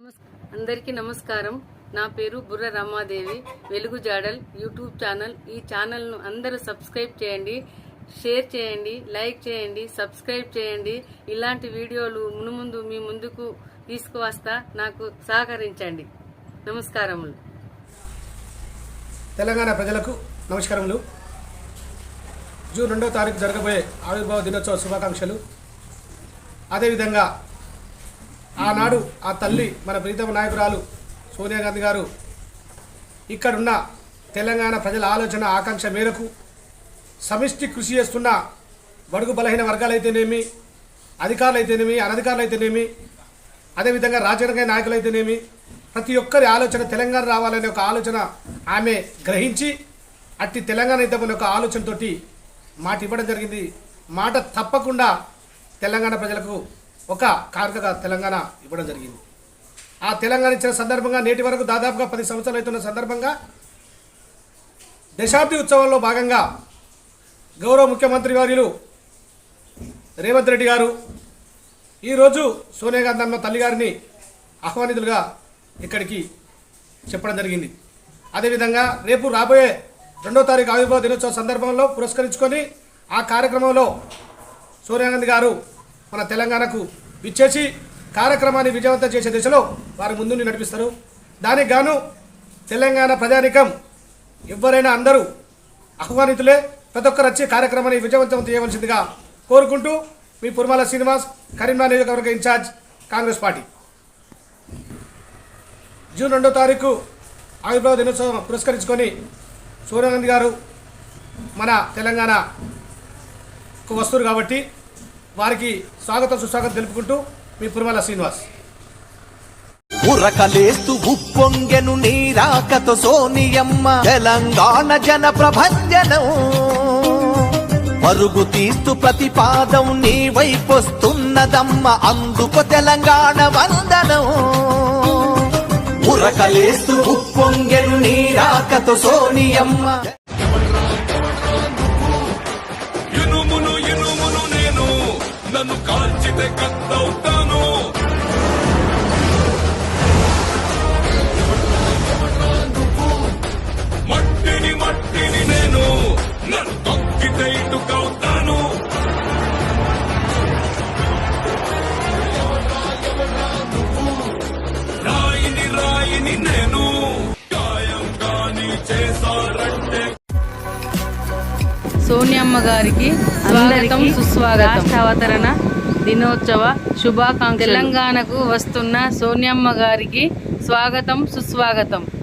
నమస్- అందరికీ నమస్కారం. నా పేరు బుర్ర రమాదేవి. వెలుగు జాడల్ యూట్యూబ్ ఛానల్. ఈ ఛానల్ను అందరూ సబ్స్క్రైబ్ చేయండి షేర్ చేయండి లైక్ చేయండి సబ్స్క్రైబ్ చేయండి. ఇలాంటి వీడియోలు మునుముందు మీ ముందుకు తీసుకువస్తా నాకు సహకరించండి. నమస్కారములు. తెలంగాణ ప్రజలకు నమస్కారములు. జూన్ రెండో తారీఖు జరగబోయే ఆవిర్భావ దినోత్సవ శుభాకాంక్షలు. అదేవిధంగా ఆనాడు ఆ తల్లి మన ప్రీతమ నాయకురాలు సోనియా గాంధీ గారు ఇక్కడున్న తెలంగాణ ప్రజల ఆలోచన ఆకాంక్ష మేరకు సమిష్టి కృషి చేస్తున్న బడుగు బలహీన వర్గాలైతేనేమి అధికారులైతేనేమి అనధికారులైతేనేమి అదేవిధంగా రాజకీయ నాయకులైతేనేమి ప్రతి ఒక్కరి ఆలోచన తెలంగాణ రావాలనే ఒక ఆలోచన ఆమె గ్రహించి అట్టి తెలంగాణ ఇద్దామనే ఒక ఆలోచనతోటి మాట ఇవ్వడం జరిగింది. మాట తప్పకుండా తెలంగాణ ప్రజలకు ఒక కానుకగా తెలంగాణ ఇవ్వడం జరిగింది. ఆ తెలంగాణ ఇచ్చిన సందర్భంగా నేటి వరకు దాదాపుగా పది సంవత్సరాలు అవుతున్న సందర్భంగా దశాబ్ది ఉత్సవంలో భాగంగా గౌరవ ముఖ్యమంత్రి వర్యులు రేవంత్ రెడ్డి గారు ఈరోజు సోనియా గాంధీ అమ్మ తల్లి గారిని ఆహ్వానితులుగా ఇక్కడికి చెప్పడం జరిగింది. అదేవిధంగా రేపు రాబోయే రెండో తారీఖు ఆవిర్భావ దినోత్సవ సందర్భంలో పురస్కరించుకొని ఆ కార్యక్రమంలో సోనియా గాంధీ గారు మన తెలంగాణకు ఇచ్చేసి కార్యక్రమాన్ని విజయవంతం చేసే దిశలో వారు ముందుండి నడిపిస్తారు. దానికి గాను తెలంగాణ ప్రజానికం ఎవరైనా అందరూ ఆహ్వానితులే ప్రతి ఒక్కరు వచ్చి కార్యక్రమాన్ని విజయవంతం చేయవలసిందిగా కోరుకుంటూ మీ పుర్మాల శ్రీనివాస్ కరీంనగర్ నియోజకవర్గ ఇన్ఛార్జ్ కాంగ్రెస్ పార్టీ. జూన్ రెండో తారీఖు ఆవిర్భావ దినోత్సవం పురస్కరించుకొని సోనియా గాంధీ గారు మన తెలంగాణకు వస్తున్నారు కాబట్టి వారికి స్వాగతం సుస్వాగతం తెలుపుకుంటూ మీ పురమల శ్రీనివాస్. ఉరకలేస్తూ ఉప్పొంగెను నీరాకతో సోనియమ్మ తెలంగాణ జన ప్రభంజనం. పరుగు తీస్తూ ప్రతిపాదం నీ వైపొస్తున్నదమ్మ అందుకు తెలంగాణ వందనం. ఉరకలేస్తూ ఉప్పొంగెను నీరాకతో సోనియమ్మ. కాల్చితే కత్తవుతాను మట్టిని మట్టిని నేను నన్ను తొక్కితే ఇటుకవుతాను రాయిని రాయిని నేను గాయం కాని చేశారంటే. సోనియమ్మ గారికి స్వాగతం సుస్వాగతం. అవతరణ దినోత్సవ శుభాకాంక్షలు. తెలంగాణకు వస్తున్న సోనియమ్మ గారికి స్వాగతం సుస్వాగతం.